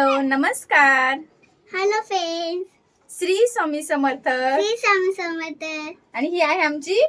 नमस्कार. Hello friends Shri Swami Samarth. Shri Swami Samarth. आणि ही आहे आमची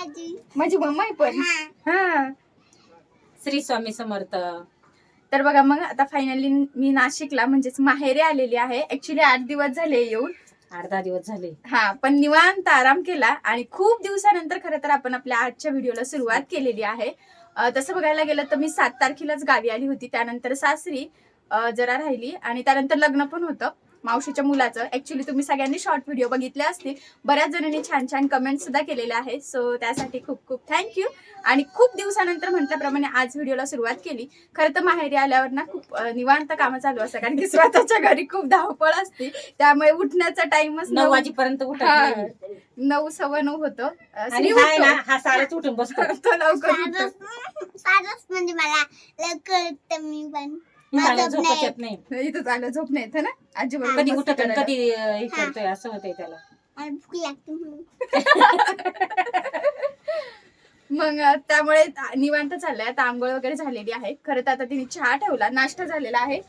आजी. माझी मम्मा आहे पण. हा. हा. श्री स्वामी समर्थ. तर बघा मग आता फायनली मी नाशिकला म्हणजेच माहेरी आलेली आहे. ऍक्च्युली आठ दिवस झाले येऊन. आठ दहा दिवस झाले. हा पण निवांत आराम केला आणि खूप दिवसानंतर खरं तर आपण आपल्या आजच्या व्हिडिओला सुरुवात केलेली आहे. तसं बघायला गेलं तर मी सात तारखेलाच गावी आली होती. त्यानंतर सासरी जरा राहिली. आणि त्यानंतर लग्न पण होतं. मावशीच्या मुलाचं. ऍक्च्युली तुम्ही सगळ्यांनी शॉर्ट व्हिडिओ बघितले असतील. बऱ्याच जणांनी छान छान कमेंट सुद्धा केलेले आहे सो त्यासाठी खूप खूप थँक्यू आणि खूप दिवसानंतर म्हटल्याप्रमाणे आज व्हिडिओला सुरुवात केली. खरं तर माहेरी आल्यावर ना खूप निवांत कामं चालू असतात. कारण की स्वतःच्या घरी खूप धावपळ असते. त्यामुळे उठण्याचा टाइमच नऊ वाजेपर्यंत उठत नाही. नऊ सव्वा नऊ होतं. अं, आणि श्री आहे ना उठतो. सारच उठून बसतो. तो लवकर म्हणजे मला लवकर मला झोप झोपच नाही. येत नाही. इथं चाललं झोप नाही येतं ना? आजी बरोबर कधी मस्ती उठत आणि करायला. कधी हे. करतोय असं होतंय त्याला. मला भूक लागते म्हणून. मग अं, त्यामुळे निवांत चाललंय. आता आंघोळ वगैरे झालेली आहे. खरं तर आता तिने चहा ठेवला. नाश्ता झालेला आहे.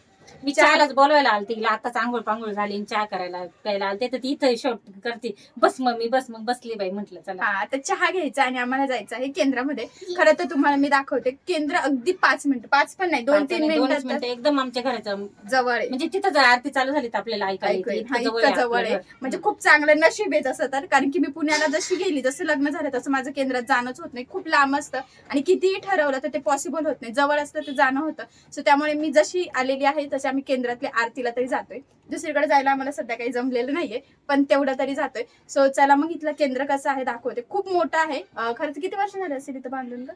मी चहालाच बोलवायला आलते. तिला आताच आंघोळ पांघोळ झाली आणि चहा करायला प्यायला आलते. तर ती इथं शॉर्ट करते. बस मग मी बस मग बसली बाई म्हंटल चला. हा आता चहा घ्यायचा आणि आम्हाला जायचं आहे केंद्रामध्ये. खरं तर तुम्हाला मी दाखवते. केंद्र अगदी पाच मिनिटं पाच पण नाही दोन तीन दोनच मिनिटं. एकदम आमच्या घराचं जवळ आहे. म्हणजे तिथं जर आरती चालू झाली तर आपल्याला ऐकायला ऐकू येते. येईल. हा, इतकं जवळ इतकं आहे जवळ आहे आपलं घर. म्हणजे खूप चांगलं नशीब आहे तसं तर. कारण की मी पुण्याला जशी गेली जसं लग्न झालं तसं माझं केंद्रात जाणंच होत नाही. खूप लांब असतं. आणि कितीही ठरवलं तर ते पॉसिबल होत नाही. जवळ असतं ते जाणं होतं. सो त्यामुळे मी जशी आलेली आहे तशी आम्ही केंद्रातल्या आरतीला तरी जातोय दुसरीकडे जायला आम्हाला सध्या काही जमलेलं नाहीये पण तेवढं तरी जातोय सो चला मग इथलं केंद्र कसं आहे दाखवते खूप मोठं आहे अं, खरं तर किती वर्ष झाले असेल इथं बांधून ग?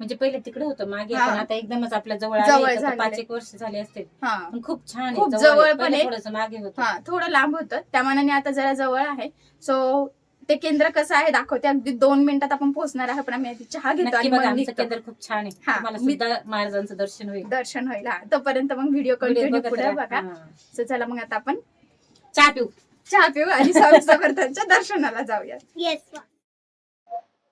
म्हणजे पहिले तिकडे होतं मागे हा. पण आता एकदमच आपल्या जवळ जवळ आले तर झालेलं पाच आहे. एक वर्ष झाले असते हा पण खूप छान आहे खूप आहे. जवळ पण पहिले आहे. थोडंसं मागे होतं हा थोडं लांब होतं त्या मानाने आता जरा जवळ आहे सो ते केंद्र कसं आहे दाखवते. अगदी दोन मिनिटात आपण पोहोचणार आहे पण आम्ही आधी चहा घेतो नक्की आणि बघा मग आमचं निघतो. केंद्र खूप छान आहे. हा, तुम्हाला मी- सुद्धा महाराजांचं दर्शन होईल. दर्शन होईल हा. तोपर्यंत मग व्हिडिओ कंटिन्यू बघत पुढे राहा. बघा. हा. चला मग आता आपण चहा पिऊ. चहा पिऊ आणि स्वामी समर्थांच्या दर्शनाला जाऊया येस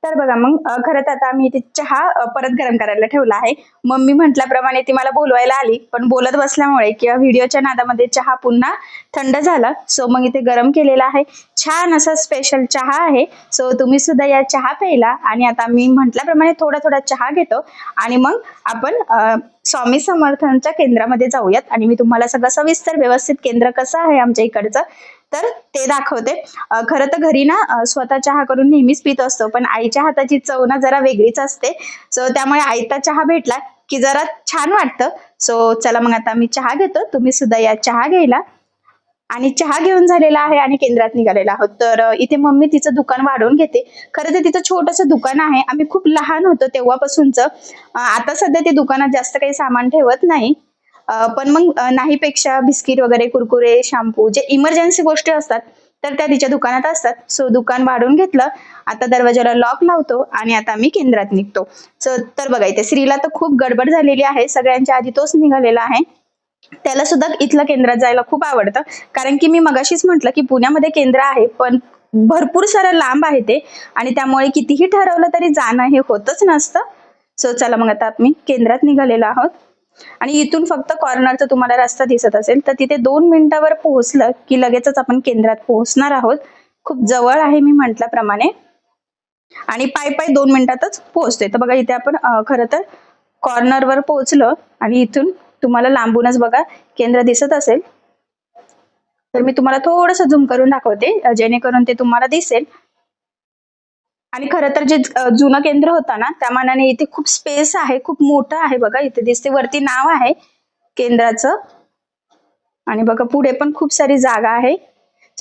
तर बघा मग अ, खरं तर आता आम्ही इथे चहा अ, परत गरम करायला ठेवला आहे. मम्मी म्हटल्याप्रमाणे ती मला बोलवायला आली पण बोलत बसल्यामुळे किंवा व्हिडिओच्या नादामध्ये चहा पुन्हा थंड झाला. सो मग इथे गरम केलेला आहे. छान असा स्पेशल चहा आहे. सो तुम्ही सुद्धा या चहा प्यायला आणि आता मी म्हटल्याप्रमाणे थोडा थोडा चहा घेतो. आणि मग आपण स्वामी समर्थांच्या केंद्रामध्ये जाऊयात. आणि मी तुम्हाला सगळं सविस्तर व्यवस्थित केंद्र कसं आहे आमच्या इकडचं तर ते दाखवते. खरं तर घरी ना स्वतः चहा करून नेहमीच पित असतो. पण आईच्या हाताची चव ना जरा वेगळीच असते. सो त्यामुळे आईचा चहा भेटला की जरा छान वाटतं. सो चला मग आता मी चहा घेतो. तुम्ही सुद्धा या चहा घ्यायला. आणि चहा घेऊन झालेला आहे आणि केंद्रात निघालेला आहोत. तर इथे मम्मी तिचं दुकान वाढवून घेते. खरं तर तिचं छोटंसं दुकान आहे. आम्ही खूप लहान होतो तेव्हापासूनचं. आता सध्या ते दुकानात जास्त काही सामान ठेवत नाही. पण मग नाहीपेक्षा बिस्किट वगैरे कुरकुरे शॅम्पू जे इमर्जन्सी गोष्टी असतात तर त्या तिच्या दुकानात असतात. सो दुकान वाढवून घेतलं. आता दरवाजाला लॉक लावतो आणि आता आम्ही केंद्रात निघतो. तर बघा इथे श्रीला तर खूप गडबड झालेली आहे. सगळ्यांच्या आधी तोच निघालेला आहे. त्याला सुद्धा इथलं केंद्रात जायला खूप आवडतं. कारण की मी मगाशीच म्हटलं की पुण्यामध्ये केंद्र आहे पण भरपूर सारं लांब आहे ते आणि त्यामुळे कितीही ठरवलं तरी जाणं हे होतच नसतं. सो चला मग आता मी केंद्रात निघालेलो आहोत. आणि इथून फक्त कॉर्नरचा तुम्हाला रस्ता दिसत असेल तर तिथे दोन मिनिटावर पोहोचलं की लगेचच आपण केंद्रात पोहोचणार आहोत. खूप जवळ आहे मी म्हटल्याप्रमाणे. आणि पाय पाय दोन मिनिटातच पोहोचते तर बघा इथे आपण खर खरं तर कॉर्नरवर पोहोचलो आणि इथून तुम्हाला लांबूनच बघा केंद्र दिसत असेल. तर मी तुम्हाला थोडंसं झूम करून दाखवते जेणेकरून ते तुम्हाला दिसेल. आणि खरं तर जे जुनं केंद्र होतं ना त्या मानाने इथे खूप स्पेस आहे खूप मोठं आहे बघा. इथे दिसते वरती नाव आहे केंद्राचं. आणि बघा पुढे पण खूप सारी जागा आहे.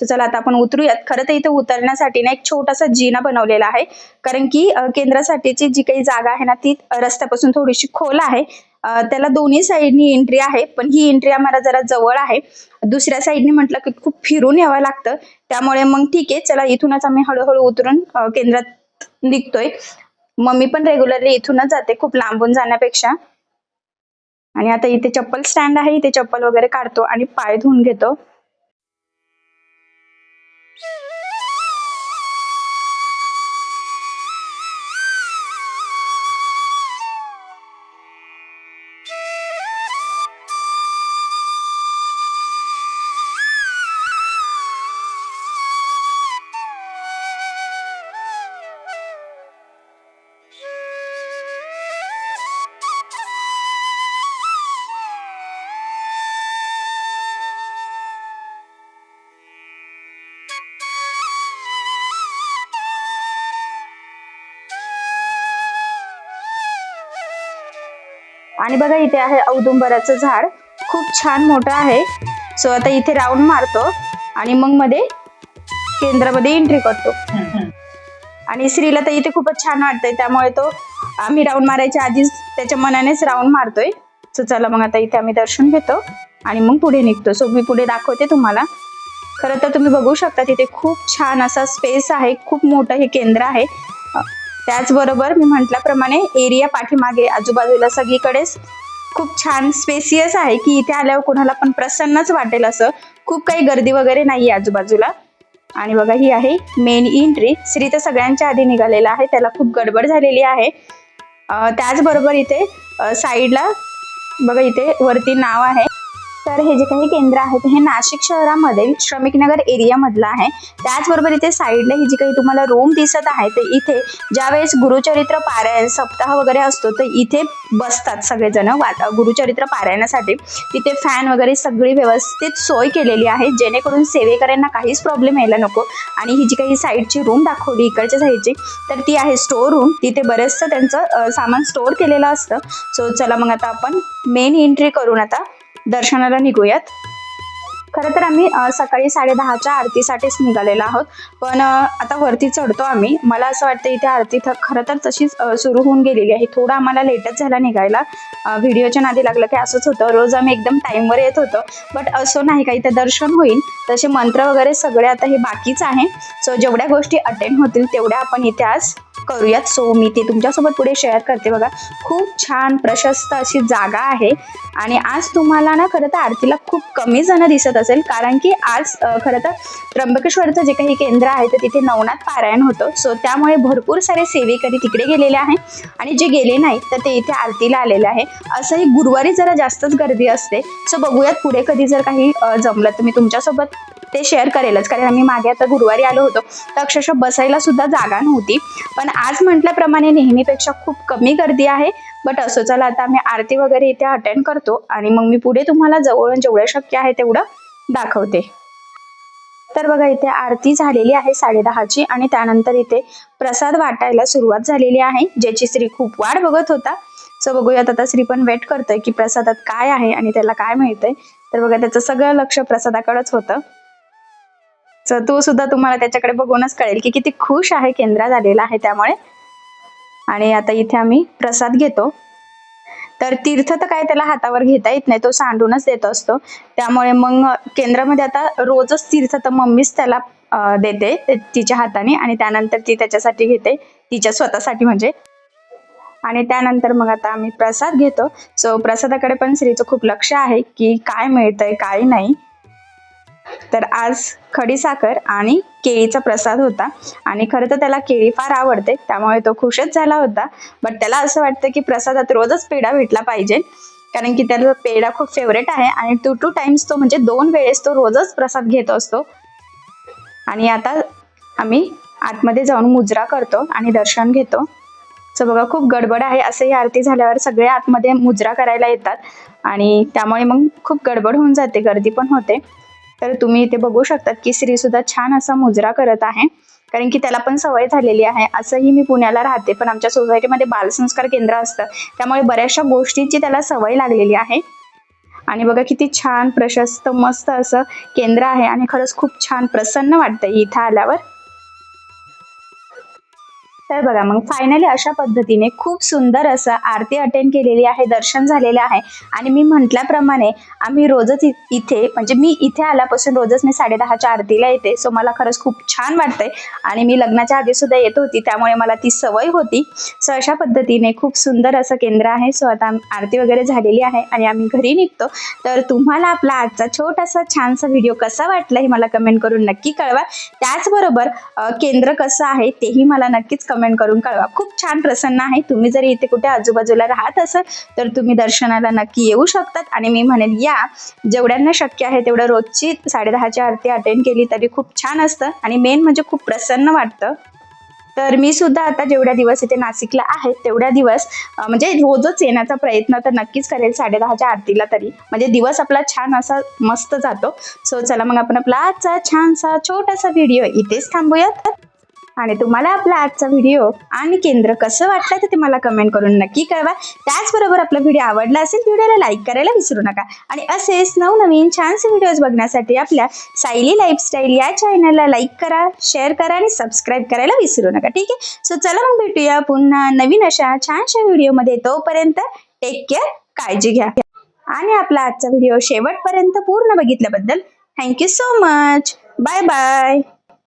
सो चला आता आपण उतरूयात. खरं तर इथे उतरण्यासाठी ना एक छोटासा जिना बनवलेला आहे. कारण की केंद्रासाठीची जी काही जागा आहे ना ती रस्त्यापासून थोडीशी खोल आहे. त्याला दोन्ही साईडनी एंट्री आहे पण ही एंट्री आम्हाला जरा जवळ आहे. दुसऱ्या साईडनी म्हटलं की खूप फिरून यावं लागतं. त्यामुळे मग ठीक आहे चला इथूनच आम्ही हळूहळू उतरून केंद्रात निघतोय. मम्मी पण रेग्युलरली इथूनच जाते खूप लांबून जाण्यापेक्षा. आणि आता इथे चप्पल स्टँड आहे इथे चप्पल वगैरे काढतो आणि पाय धुवून घेतो. आणि बघा इथे आहे औदुंबराचं झाड. खूप छान मोठं आहे. सो आता इथे राऊंड मारतो आणि मग मध्ये केंद्रामध्ये एंट्री करतो. आणि श्रीला तर इथे खूपच छान वाटतंय. त्यामुळे तो आम्ही राऊंड मारायच्या आधीच त्याच्या मनानेच राऊंड मारतोय. सो चला मग आता इथे आम्ही दर्शन घेतो आणि मग पुढे निघतो. सो मी पुढे दाखवते तुम्हाला. खरं तर तुम्ही बघू शकता तिथे खूप छान असा स्पेस आहे. खूप मोठं हे केंद्र आहे. त्याचबरोबर मी म्हटल्याप्रमाणे एरिया पाठीमागे आजूबाजूला सगळीकडेच खूप छान स्पेसियस आहे की इथे आल्यावर कोणाला पण प्रसन्नच वाटेल असं. खूप काही गर्दी वगैरे नाही आहे आजूबाजूला. आणि बघा ही आहे मेन एंट्री श्री तर सगळ्यांच्या आधी निघालेला आहे. त्याला खूप गडबड झालेली आहे. त्याचबरोबर इथे साईडला बघा इथे वरती नाव आहे. तर हे जे काही केंद्र आहेत हे नाशिक शहरामधील श्रमिकनगर एरियामधलं आहे. त्याचबरोबर इथे साईडला ही जी काही तुम्हाला रूम दिसत आहे तर इथे ज्यावेळेस गुरुचरित्र पारायण सप्ताह वगैरे असतो तर इथे बसतात सगळेजण वा- गुरुचरित्र पारायणासाठी. तिथे फॅन वगैरे सगळी व्यवस्थित सोय केलेली आहे जेणेकरून सेवेकऱ्यांना काहीच प्रॉब्लेम यायला नको. आणि ही जी काही साईडची रूम दाखवली इकडच्या साईडची तर ती आहे स्टोर रूम तिथे बरेचसं त्यांचं सामान स्टोअर केलेलं असतं. सो चला मग आता आपण मेन एंट्री करून आता दर्शनाला निघूयात. खरं तर आम्ही सकाळी सकाळी साडेदहाच्या आरतीसाठीच निघालेलो आहोत. पण आता वरती चढतो आम्ही. मला असं वाटतं इथे आरती थ- खरं तर तशीच सुरू होऊन गेलेली आहे. थोडं आम्हाला लेटच झाला निघायला. व्हिडिओच्या नादी लागलं की असंच होतं. रोज आम्ही एकदम टाईमवर येत होतो. बट असं नाही का इथे दर्शन होईल. तसे मंत्र वगैरे सगळे आता हे बाकीच आहे. सो जेवढ्या गोष्टी अटेंड होतील तेवढ्या आपण इथे आज करूयात. सो मी ते तुमच्यासोबत पुढे शेअर करते बघा. खूप छान प्रशस्त अशी जागा आहे. आणि आज तुम्हाला ना खरं तर आरतीला खूप कमी जण दिसत असेल. कारण की आज खरं तर त्र्यंबकेश्वरचं जे काही केंद्र आहे तर तिथे नवनाथ पारायण होतं. सो त्यामुळे भरपूर सारे सेवेकरी तिकडे गेलेले आहे. आणि जे गेले नाही तर ते इथे आरतीला आलेले आहे. असंही गुरुवारी जरा जास्तच गर्दी असते. सो बघूयात पुढे कधी जर काही जमलं तर मी तुमच्यासोबत ते शेअर करेलच. कारण आम्ही मागे आता गुरुवारी आलो होतो. तर अक्षरशः बसायला सुद्धा जागा नव्हती. पण आज म्हटल्याप्रमाणे नेहमीपेक्षा खूप कमी गर्दी आहे. बट असो चला आता आम्ही आरती वगैरे इथे अटेंड करतो. आणि मग मी पुढे तुम्हाला जवळून जेवढं शक्य आहे तेवढं दाखवते. तर बघा इथे आरती झालेली आहे साडेदहाची आणि त्यानंतर इथे प्रसाद वाटायला सुरुवात झालेली आहे ज्याची स्त्री खूप वाट बघत होता. सो बघूयात आता श्री पण वेट करतोय की प्रसादात काय आहे आणि त्याला काय मिळतंय. तर बघा त्याचं सगळं लक्ष प्रसादाकडेच होतं. सो तो सुद्धा तुम्हाला त्याच्याकडे बघूनच कळेल की किती खुश आहे केंद्रा झालेला आहे त्यामुळे. आणि आता इथे आम्ही प्रसाद घेतो. तर तीर्थ तर काय त्याला हातावर घेता येत नाही तो सांडूनच देत असतो. त्यामुळे मग केंद्रामध्ये आता रोजच तीर्थ तर मम्मीच त्याला देते तिच्या हाताने आणि त्यानंतर ती त्याच्यासाठी घेते तिच्या स्वतःसाठी म्हणजे. आणि त्यानंतर मग आता आम्ही प्रसाद घेतो. सो प्रसादाकडे पण स्त्रीचं खूप लक्ष आहे की काय मिळतंय काय नाही. तर आज खडीसाखर आणि केळीचा प्रसाद होता. आणि खरं तर त्याला केळी फार आवडते त्यामुळे तो खुशच झाला होता. बट त्याला असं वाटतं की प्रसादात रोजच पेढा भेटला पाहिजे. कारण की त्याला पेढा खूप फेवरेट आहे आणि टू टू टाइम्स तो म्हणजे दोन वेळेस तो रोजच प्रसाद घेत असतो. आणि आता आम्ही आतमध्ये जाऊन मुजरा करतो आणि दर्शन घेतो. सो बघा खूप गडबड आहे. असं ही आरती झाल्यावर सगळे आतमध्ये मुजरा करायला येतात. आणि त्यामुळे मग खूप गडबड होऊन जाते गर्दी पण होते. तर तुम्ही इथे बघू शकतात की श्री सुद्धा छान असा मुजरा करत आहे. कारण की त्याला पण सवय झालेली आहे. असंही मी पुण्याला राहते पण आमच्या सोसायटीमध्ये बालसंस्कार केंद्र असतं. त्यामुळे बऱ्याचशा गोष्टींची त्याला सवय लागलेली आहे. आणि बघा किती छान प्रशस्त मस्त असं केंद्र आहे. आणि खरंच खूप छान प्रसन्न वाटतं इथं आल्यावर. तर बघा. मग फायनली अशा पद्धतीने खूप सुंदर असं आरती अटेंड केलेली आहे दर्शन झालेलं आहे. आणि मी म्हटल्याप्रमाणे आम्ही रोजच इथे म्हणजे मी इथे आल्यापासून रोजच मी साडेदहाच्या आरतीला येते. सो मला खरंच खूप छान वाटतंय. आणि मी लग्नाच्या आधी सुद्धा येत होती त्यामुळे मला ती सवय होती. सो अशा पद्धतीने खूप सुंदर असं केंद्र आहे. सो आता आरती वगैरे झालेली आहे आणि आम्ही घरी निघतो. तर तुम्हाला आपला आजचा छोटासा छानसा व्हिडिओ कसा वाटला हे मला कमेंट करून नक्की कळवा. त्याचबरोबर केंद्र कसं आहे तेही मला नक्कीच कमेंट करून कळवा. खूप छान प्रसन्न आहे. तुम्ही जर इथे कुठे आजूबाजूला राहत असाल तर तुम्ही दर्शनाला नक्की येऊ शकतात. आणि मी म्हणेन या जेवढ्यांना शक्य आहे तेवढं रोजची साडेदहाची आरती अटेंड केली तरी खूप छान असतं. आणि मेन म्हणजे खूप प्रसन्न वाटतं. तर मी सुद्धा आता जेवढ्या दिवस इथे नाशिकला आहे तेवढ्या दिवस म्हणजे रोजच येण्याचा प्रयत्न तर नक्कीच करेल साडेदहाच्या आरतीला तरी. म्हणजे दिवस आपला छान असा मस्त जातो. सो चला मग आपण आपला आजचा छानसा छोटासा व्हिडिओ इथेच थांबूयात. आणि तुम्हाला आपला आजचा व्हिडिओ आणि केंद्र कसं वाटलं तर ते मला कमेंट करून नक्की कळवा. त्याचबरोबर आपला व्हिडिओ आवडला असेल व्हिडिओला लाईक करायला विसरू नका. आणि असेच नवनवीन छानसे व्हिडिओज बघण्यासाठी आपल्या सायली लाईफस्टाईल या चॅनलला लाईक करा शेअर करा आणि सबस्क्राईब करायला विसरू नका. ठीक आहे? सो चला मग भेटूया पुन्हा नवीन अशा छानशा व्हिडिओमध्ये तोपर्यंत टेक केअर काळजी घ्या. आणि आपला आजचा व्हिडिओ शेवटपर्यंत पूर्ण बघितल्याबद्दल thank you so much bye bye